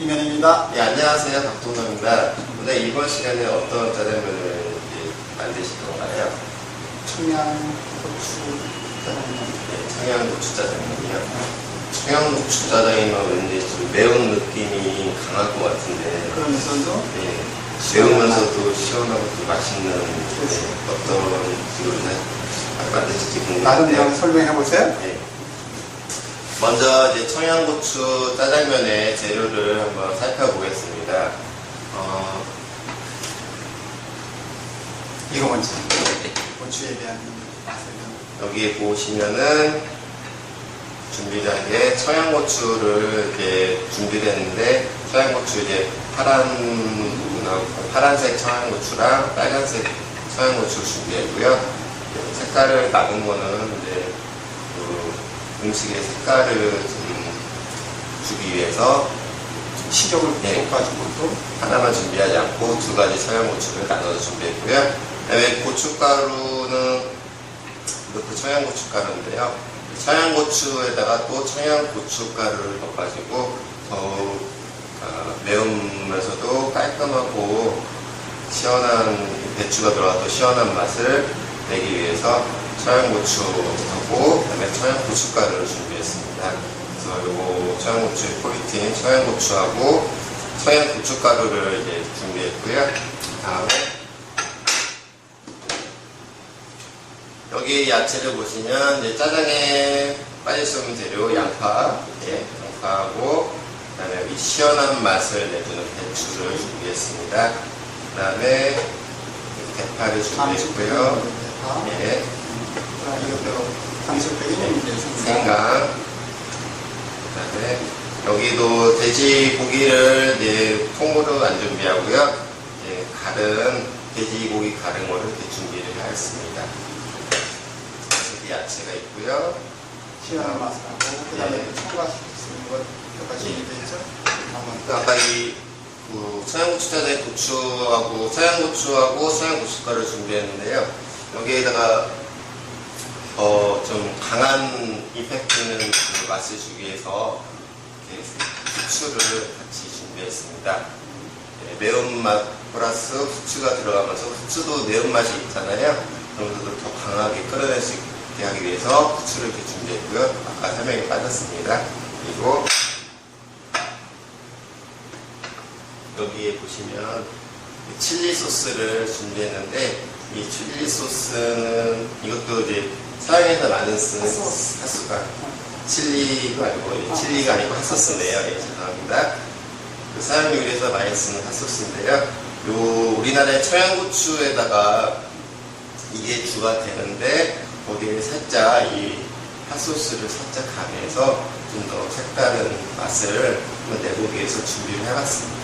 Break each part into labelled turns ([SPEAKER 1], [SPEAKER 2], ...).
[SPEAKER 1] 이면입니다.
[SPEAKER 2] 네, 안녕하세요. 박동섭입니다. 오늘 이번 시간에 어떤 짜장면을 만드실 건가요?
[SPEAKER 1] 청양 고추 짜장면.
[SPEAKER 2] 네, 청양 고추 짜장면이요. 청양 고추 짜장이면 왠지 좀 매운 느낌이 강할 것 같은데,
[SPEAKER 1] 그러면서도
[SPEAKER 2] 네, 매우면서도 시원하고 또 맛있는 네, 어떤 요리를 만드실지
[SPEAKER 1] 나름대로
[SPEAKER 2] 궁금한데요.
[SPEAKER 1] 설명해 보세요.
[SPEAKER 2] 네. 먼저 이제 청양고추 짜장면의 재료를 한번 살펴보겠습니다. 어,
[SPEAKER 1] 이거 먼저. 고추에 대한 맛을 좀.
[SPEAKER 2] 여기 보시면은 준비된 게 청양고추를 이렇게 준비를 했는데 청양고추 이제 파란 파란색 청양고추랑 빨간색 청양고추 준비했고요. 색깔을 막은 거는 이제 그 음식의 색깔을 좀 주기 위해서
[SPEAKER 1] 시적을
[SPEAKER 2] 네.
[SPEAKER 1] 볶아주고 또
[SPEAKER 2] 하나만 준비하지 않고 두 가지 청양 고추를 나눠서 준비했고요. 그다음에 고춧가루는 이것도 청양 고춧가루인데요. 청양 고추에다가 또 청양 고춧가루를 넣어가지고 더욱 어, 매우면서도 깔끔하고 시원한 배추가 들어가 또 시원한 맛을 내기 위해서 청양고추하고 그다음에 청양고춧가루를 준비했습니다. 그래서 요거 청양고추의 포인트인 청양고추하고 청양고춧가루를 이제 준비했고요. 다음에 여기 야채를 보시면 이제 짜장에 빠질 수 없는 재료 양파, 예, 양파하고 그다음에 여기 시원한 맛을 내주는 배추를 준비했습니다. 그다음에 대파를 준비했고요.
[SPEAKER 1] 다.
[SPEAKER 2] 예,
[SPEAKER 1] 이것대로 당실팩이 이제
[SPEAKER 2] 생강. 그다음에 여기도 돼지고기를 이제 통으로 안 준비하고요. 이제 가른 돼지고기 가른 거를 이렇게 준비를 하였습니다. 야채가 있고요.
[SPEAKER 1] 시원한 맛하고 그다음에
[SPEAKER 2] 예.
[SPEAKER 1] 첨가시킬 수 있는 것 가지
[SPEAKER 2] 예.
[SPEAKER 1] 있죠. 한번
[SPEAKER 2] 그 아까 이 그, 청양고추 짜장에 고추하고 청양고추하고 청양고춧가루를 준비했는데요. 여기에다가 어, 좀 강한 이펙트는 그 맛을 주기 위해서 이렇게 후추를 같이 준비했습니다. 네, 매운맛 플러스 후추가 들어가면서 후추도 매운맛이 있잖아요. 그러면서도 더 강하게 끌어낼 수 있게 하기 위해서 후추를 이렇게 준비했고요. 아까 설명이 빠졌습니다. 그리고 여기에 보시면 이 칠리 소스를 준비했는데 이 칠리 소스는 이것도 이제 서양에서 많이 쓰는
[SPEAKER 1] 핫소스.
[SPEAKER 2] 핫소가 칠리가 아니고 이 칠리가 아니고 핫소스인데요. 예, 죄송합니다. 그 서양 요리에서 많이 쓰는 핫소스인데요. 요 우리나라의 청양고추에다가 이게 주가 되는데 거기에 살짝 이 핫소스를 살짝 가미해서 좀 더 색다른 맛을 내보기 위해서 준비를 해봤습니다.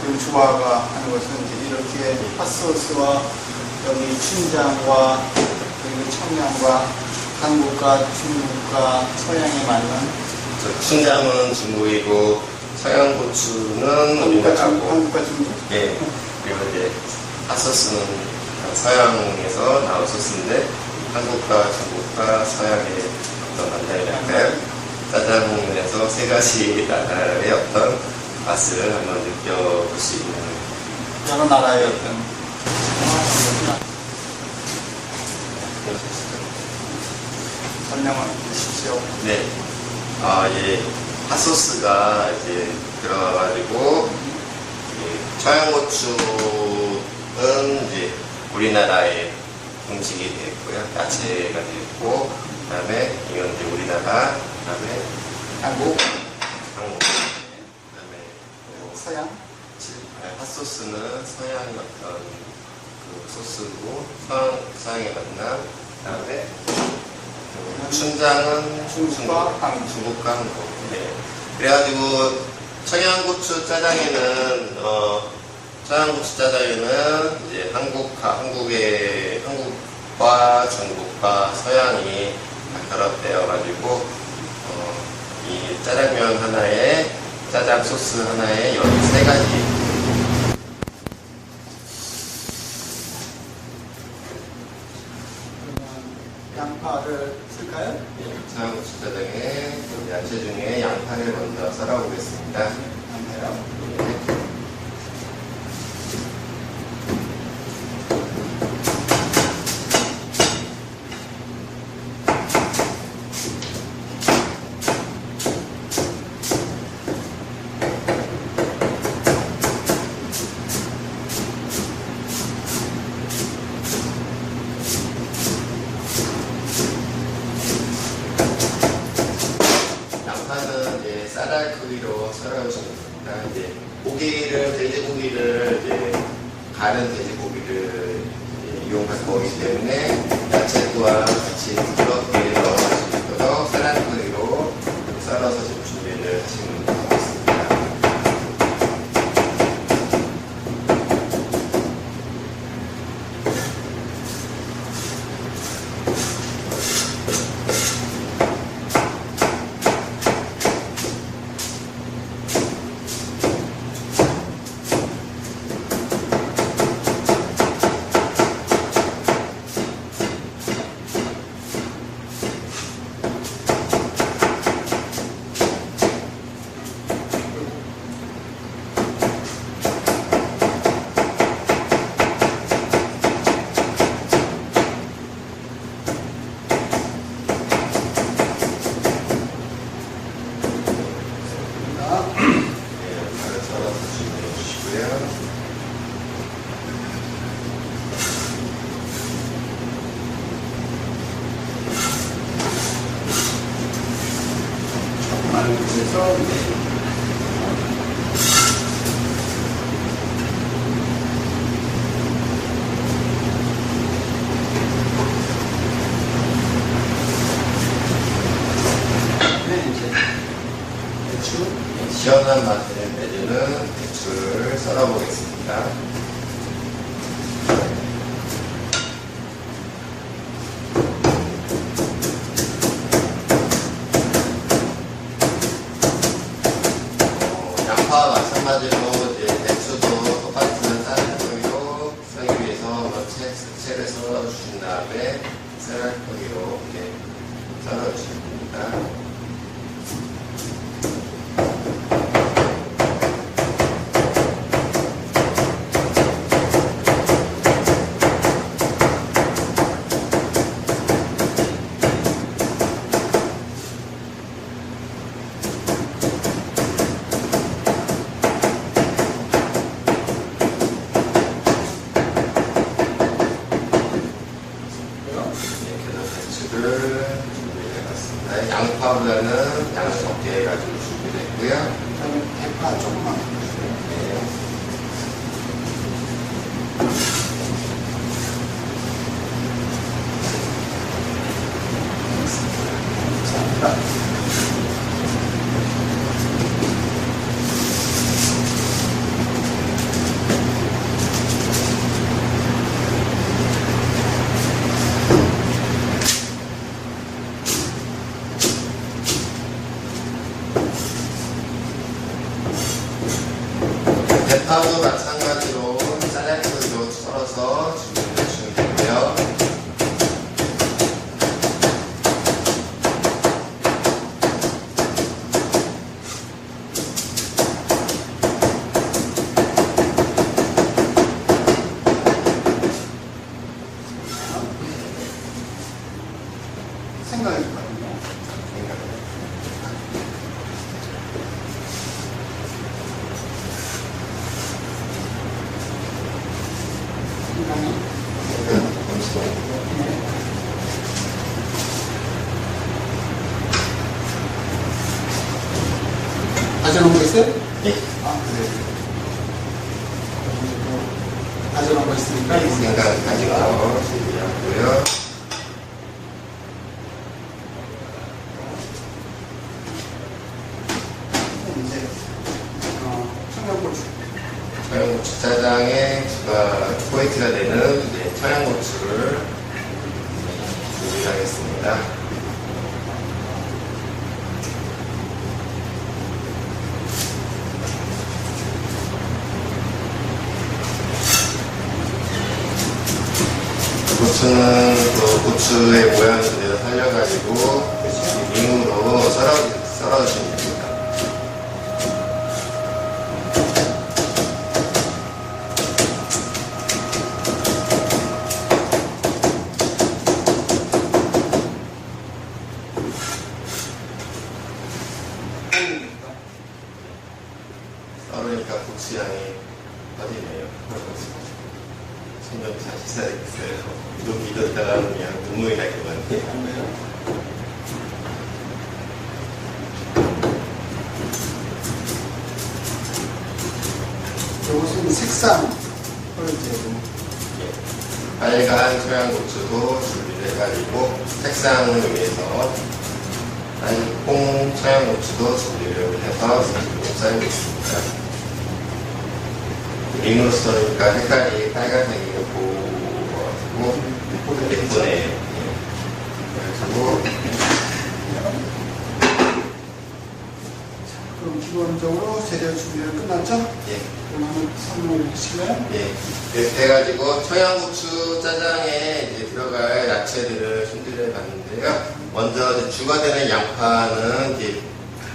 [SPEAKER 1] 그리고 주바가 하는 것은 이제 이렇게 핫소스와 여기 춘장과 그리고 청양과 한국과 중국과 서양에 맞는
[SPEAKER 2] 저 춘장은 중국이고 서양 고추는
[SPEAKER 1] 한국과 중
[SPEAKER 2] 우리나라고.
[SPEAKER 1] 한국과 중국?
[SPEAKER 2] 예 그리고 이제 핫소스는 서양에서 나온 소스인데 한국과 중국과 서양의 어떤 만남이랄까요? 짜장면에서 세 가지 나라의 어떤 맛을 한번 느껴볼 수 있는
[SPEAKER 1] 여러 나라의 어떤 설명을 주십시오.
[SPEAKER 2] 네. 아, 예. 핫소스가 이제 들어가가지고, 이 청양고추는 이제 우리나라의 음식이 되겠고요. 야채가 되겠고, 그 다음에 이건 이제 우리나라, 그 다음에
[SPEAKER 1] 한국, 서양,
[SPEAKER 2] 칠- 아, 핫소스는 서양의 어떤 그 소스고, 서양, 서양의 만남, 그 다음에 그 춘장은
[SPEAKER 1] 중국과 한국.
[SPEAKER 2] 중국과 한국. 네. 그래가지고 청양고추 짜장에는 어 청양고추 짜장에는 이제 한국과 한국의 한국과 중국과 서양이 다 결합되어 가지고 어, 이 짜장면 하나에 짜장 소스 하나에 여기 세 가지
[SPEAKER 1] 그러면 양파를 쓸까요?
[SPEAKER 2] 청양고추 짜장에 야채 중에 양파를 먼저 썰어 보겠습니다. 이제 고기를 돼지고기를 이제 가는 돼지고기를 이용해서 먹기 때문에 되는 메뉴는 줄 써다보겠습니다. 파울라는 양수 어깨 가지고 준비됐고요.
[SPEAKER 1] 그럼 대파 조금만 서양고
[SPEAKER 2] 주차장의 어, 포인트가 되는 네, 청양고추를 준비하겠습니다. 고추는 그 고추의 모양을 그대로 살려가지고 링으로 썰어, 썰어주십니다. 신경 사십사 됐어요. 이거 믿었다가 그냥 눈물이 날 것 같네요.
[SPEAKER 1] 이것은 색상을 이제
[SPEAKER 2] 빨간 청양고추도 준비를 해가지고 색상을 위해서 단콩 청양고추도 준비를 해서 색상을 썰고 있습니다. 링으로 썰으니까 색깔이 빨간색이 보여가지고 예쁘네요. 예. 그래가지고
[SPEAKER 1] 그럼 기본적으로 재료 준비가 끝났죠?
[SPEAKER 2] 예.
[SPEAKER 1] 그럼 한번 설명해 주실래요?
[SPEAKER 2] 예, 이렇게 해가지고 청양고추 짜장에 이제 들어갈 야채들을 준비를 해봤는데요. 먼저 주가 되는 양파는 이제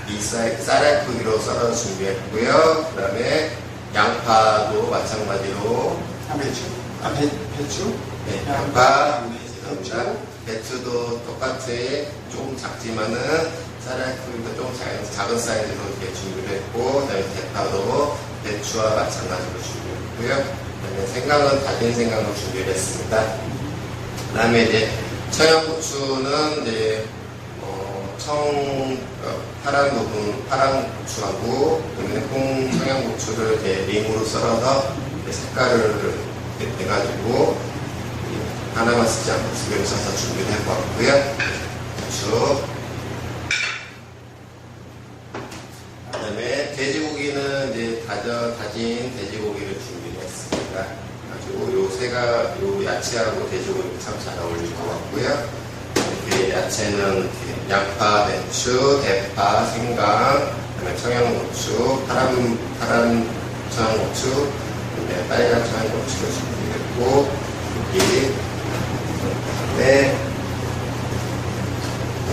[SPEAKER 2] 이 쌀, 쌀알 크기로 썰어 준비했고요. 그 다음에 양파도 마찬가지로
[SPEAKER 1] 아, 배추. 아, 배, 배추.
[SPEAKER 2] 네,
[SPEAKER 1] 양파,
[SPEAKER 2] 양파,
[SPEAKER 1] 배추.
[SPEAKER 2] 배추도 똑같이 조금 작지만은 쌀알 크기도 좀 작- 작은 사이즈로 이렇게 준비를 했고, 그다음에 대파도 배추와 마찬가지로 준비했고요. 그다음에 생강은 다진 생강도 준비를 했습니다. 그 다음에 이제 청양고추는 이제 어, 청 어, 파란 부분 파란 고추하고 그다음에 콩 청양 고추를 이제 링으로 썰어서 색깔을 해가지고 이 하나만 쓰지 않고 두 개를 써서 준비를 해봤고요. 고추 그다음에 돼지고기는 이제 다져 다진 돼지고기를 준비를 했습니다. 가지고 요 새가 요 야채하고 돼지고기 참 잘 어울릴 것 같고요. 야채는 양파, 배추, 대파, 생강, 그다음에 청양고추, 파란 파란 청양고추, 그다음에 빨간 청양고추를 준비했고 여기 네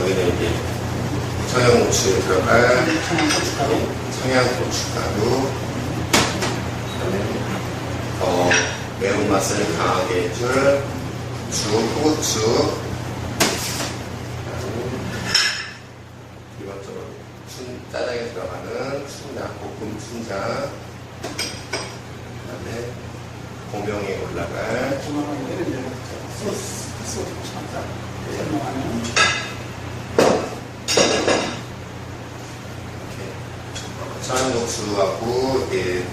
[SPEAKER 2] 여기는 이제 청양고추에 들어갈
[SPEAKER 1] 청양고춧가루.
[SPEAKER 2] 청양고춧가루 그다음에 더 매운맛을 강하게 해줄 주, 후고추 그다음에 기본적으로 춘, 짜장에 들어가는 춘장, 볶음 춘장 그다음에 고명에 올라갈
[SPEAKER 1] 데는 이제 소스, 소스 참자. 설명하는.
[SPEAKER 2] 청양고추하고 이렇게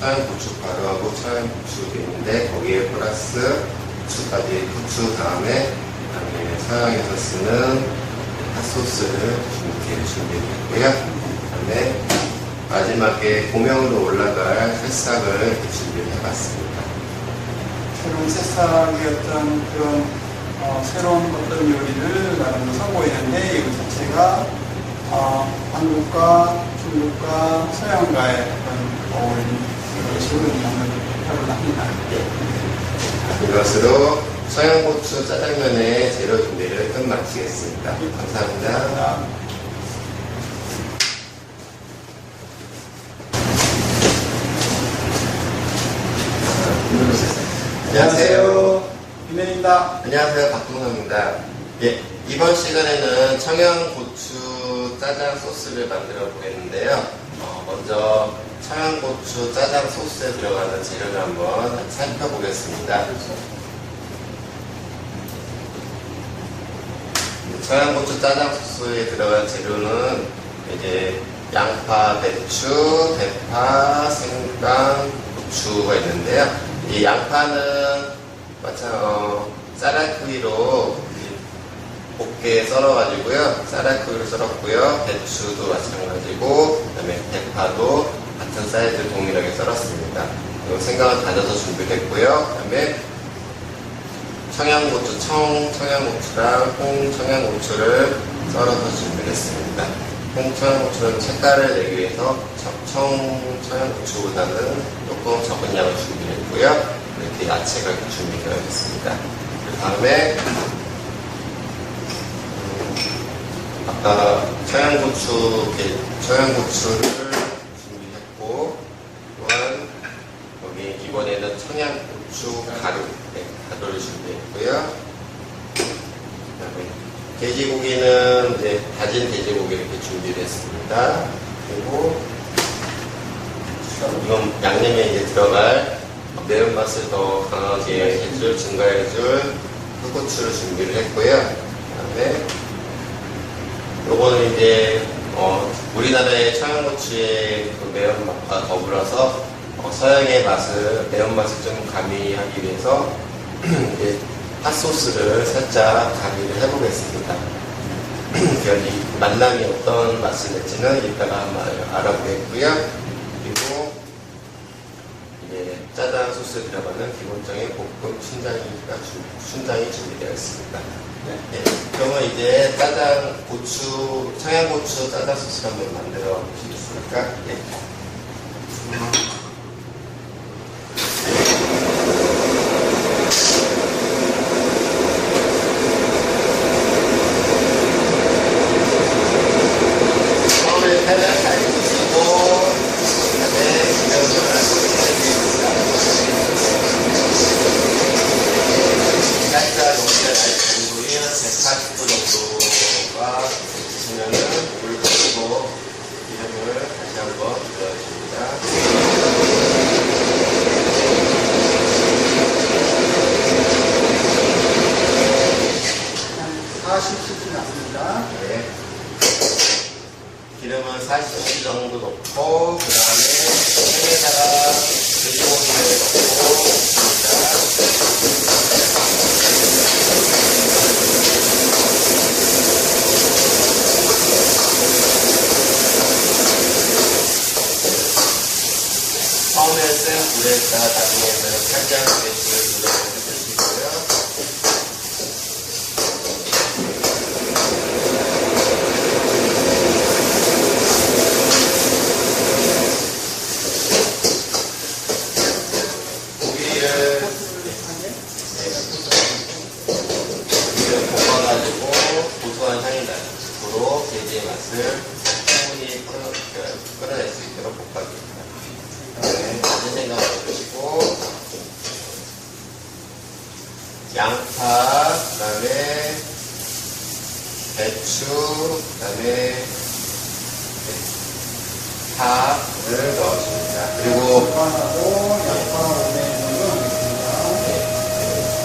[SPEAKER 2] 청양고춧가루하고 청양고추도 있는데 거기에 플러스 고추까지 후추 다음에 그다음에 서양에서 쓰는 핫소스를 이렇게 준비했고요. 그다음에 마지막에 고명으로 올라갈 새싹을 이렇게 준비를 해봤습니다.
[SPEAKER 1] 어떤 그런 어, 새로운 어떤 요리를 나름대로 선보이는데 이 자체가 어, 한국과 중국과 서양과의 어떤 어울리는 것으로 한번 표현을 합니다.
[SPEAKER 2] 이것으로 서양고추 짜장면의 재료 준비를 끝 마치겠습니다. 감사합니다.
[SPEAKER 1] 자,
[SPEAKER 2] 안녕하세요.
[SPEAKER 1] 김혜입니다.
[SPEAKER 2] 안녕하세요. 박동섭입니다. 예, 이번 시간에는 청양고추 짜장 소스를 만들어 보겠는데요. 어, 먼저 청양고추 짜장 소스에 들어가는 재료를 한번 살펴보겠습니다. 청양고추 짜장 소스에 들어간 재료는 이제 양파, 배추, 대파, 생강, 고추가 있는데요. 이 양파는 마찬 어, 크기로 곱게 썰어가지고요. 쌀알 크기로 썰었고요. 배추도 마찬가지고, 그다음에 대파도 같은 사이즈 동일하게 썰었습니다. 생강은 다져서 준비됐고요. 그다음에 청양고추, 청, 청양고추랑 홍, 청양고추를 썰어서 준비했습니다. 홍, 청양고추는 색깔을 내기 위해서 청, 청, 청양고추보다는 조금 적은 양을 준비했고요. 이렇게 야채가 이렇게 준비되어 있습니다. 그 다음에 음, 아까 청양고추, 이렇게 청양고추를 돼지고기는 이제 다진 돼지고기 이렇게 준비를 했습니다. 그리고 이건 양념에 이제 들어갈 매운맛을 더 강하게 해줄, 증가해줄 흑고추를 준비를 했고요. 그다음에 요거는 이제 어, 우리나라의 청양고추의 그 매운맛과 더불어서 어, 서양의 맛을 매운맛을 좀 가미하기 위해서 핫소스를 살짝 가미를 해보겠습니다. 그러니까 여기 말랑이 어떤 맛을 낼지는 이따가 한번 알아보겠고요. 그리고 이제 짜장 소스 들어가는 기본적인 볶음 춘장이, 춘장이 준비되어 있습니다. 네. 네. 그러면 이제 짜장 고추, 청양고추 짜장 소스를 한번 만들어 보시겠습니까? 네. 음. 처음에는 물에다 나중에는 간장 배추를 눌러서 수있 고요.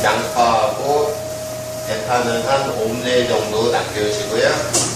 [SPEAKER 1] 양파하고
[SPEAKER 2] 대파는 한 5분의 정도 남겨주시고요.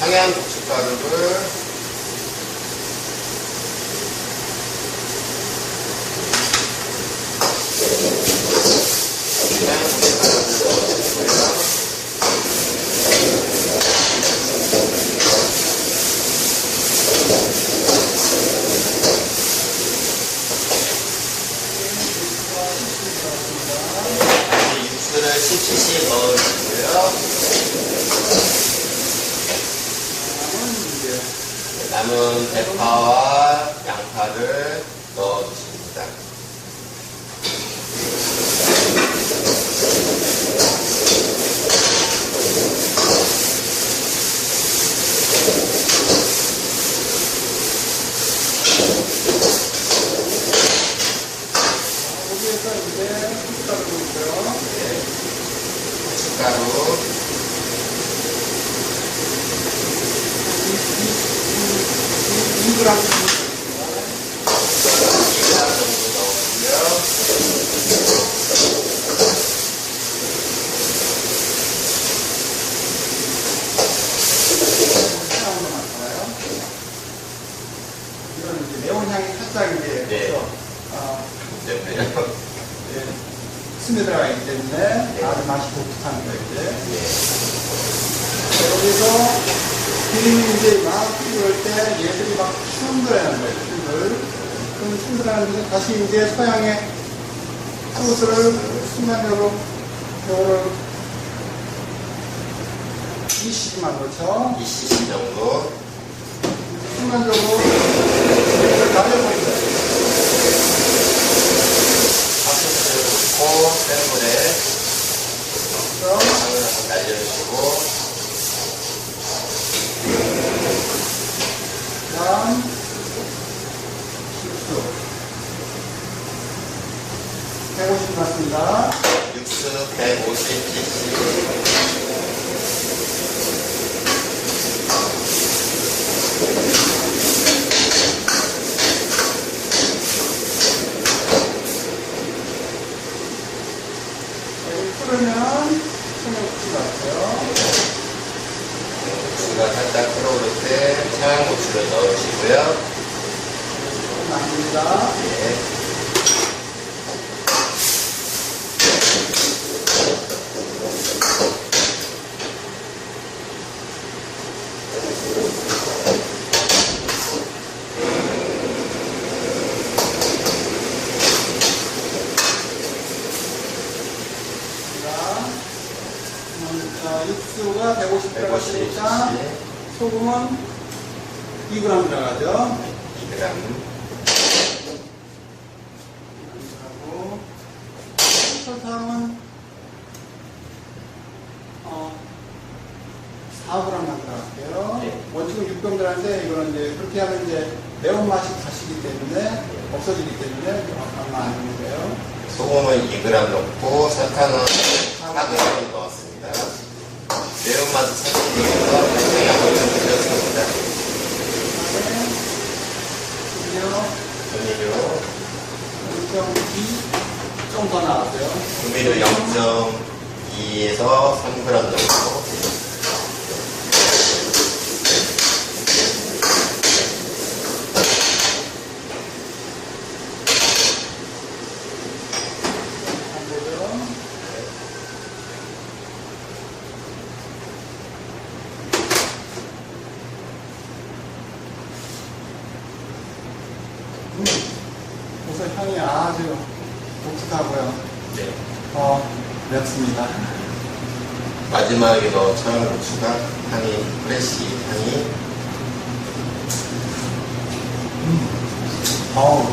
[SPEAKER 2] 상향 복식 가격을
[SPEAKER 1] 소스를 순간적으로 요거를 20만 넣죠.
[SPEAKER 2] 2cc 정도.
[SPEAKER 1] 순간적으로 이걸 날려버린다.
[SPEAKER 2] 핫소스를 넣고 센 불에
[SPEAKER 1] 그래서
[SPEAKER 2] 향을 한번 날려주시고
[SPEAKER 1] 다음 육수 150 맞습니다.
[SPEAKER 2] 육수 150cc
[SPEAKER 1] 여기 끓으면 청양고추 같아요.
[SPEAKER 2] 육수가 살짝 끓어오를 때 청양고추를 넣으시고요.
[SPEAKER 1] 조금 남깁니다.
[SPEAKER 2] 예.
[SPEAKER 1] 자, 음, 자, 육수가 150g 들어갔으니까
[SPEAKER 2] 150cc
[SPEAKER 1] 소금은 2g 들어가죠.
[SPEAKER 2] 2g
[SPEAKER 1] 하고 설탕은 어, 4g만 들어갈게요.
[SPEAKER 2] 네.
[SPEAKER 1] 원칙은 6g 들어가는데 이거는 이제 그렇게 하면 이제 매운맛이 가시기 때문에 없어지기 때문에 안 되는 거예요.
[SPEAKER 2] 소금은 2g 넣고 설탕은 4g 넣었습니다. 매운맛을 살리기 위해서 청양고추를 넣었습니다.
[SPEAKER 1] 그다음에
[SPEAKER 2] 조미료,
[SPEAKER 1] 0.2 좀 더 나왔어요.
[SPEAKER 2] 조미료 0.2에서 3g 넣고
[SPEAKER 1] 안 되죠? 음, 우선 향이 아주 독특하고요.
[SPEAKER 2] 네.
[SPEAKER 1] 어, 맵습니다.
[SPEAKER 2] 마지막에 넣은 청양고추가 향이 프레시 향이
[SPEAKER 1] 어우,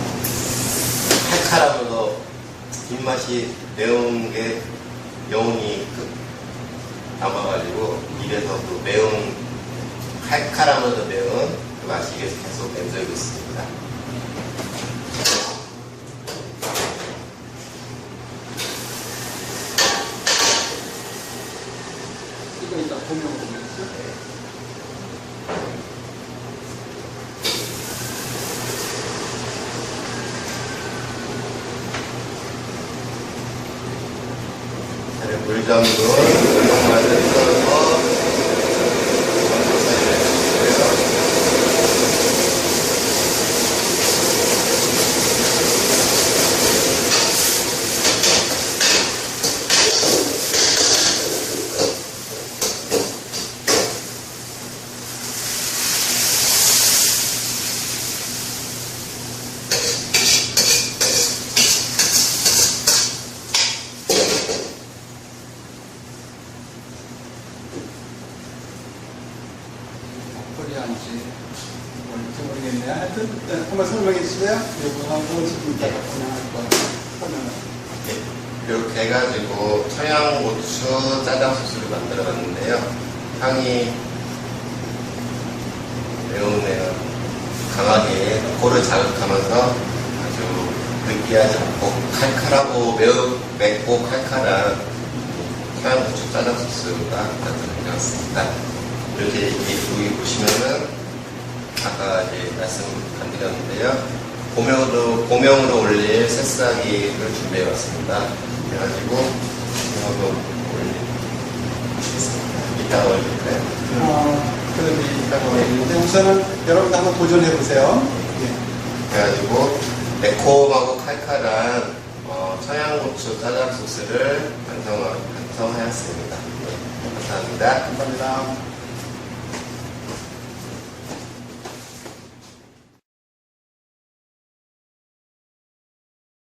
[SPEAKER 2] 칼칼하면서 뒷맛이 매운 게 영혼이 그 남아가지고 입에서 그 매운 칼칼하면서 매운 그 맛이 계속 맴돌고 있습니다.
[SPEAKER 1] 이거 이따 보면 보겠죠?
[SPEAKER 2] 물잠금 물맛을 썰어서
[SPEAKER 1] 코리안지 뭔지 모르겠네요. 하여튼 네, 한번 설명해 주세요. 이거 하고 지금 이따가 진행할 거예요. 설명을.
[SPEAKER 2] 네, 이렇게 해가지고 청양고추 짜장 소스를 만들어 봤는데요. 향이 매운내요. 강하게 코를 자극하면서 아주 느끼하지 않고 칼칼하고 매우 맵고 칼칼한 청양고추 짜장 소스가 만들어졌습니다. 이렇게 여기 보시면은 아까 이제 말씀 안 드렸는데요. 고명으로, 고명으로 올릴 새싹이를 준비해 왔습니다. 그래가지고, 고명으로 올리겠습니다. 이따가 올릴까요?
[SPEAKER 1] 어, 그럼 이따가 올리는데 우선은 여러분도 한번 도전해 보세요. 예.
[SPEAKER 2] 그래가지고, 매콤하고 칼칼한 어, 청양고추 짜장 소스를 완성, 완성하였습니다. 네, 감사합니다.
[SPEAKER 1] 감사합니다.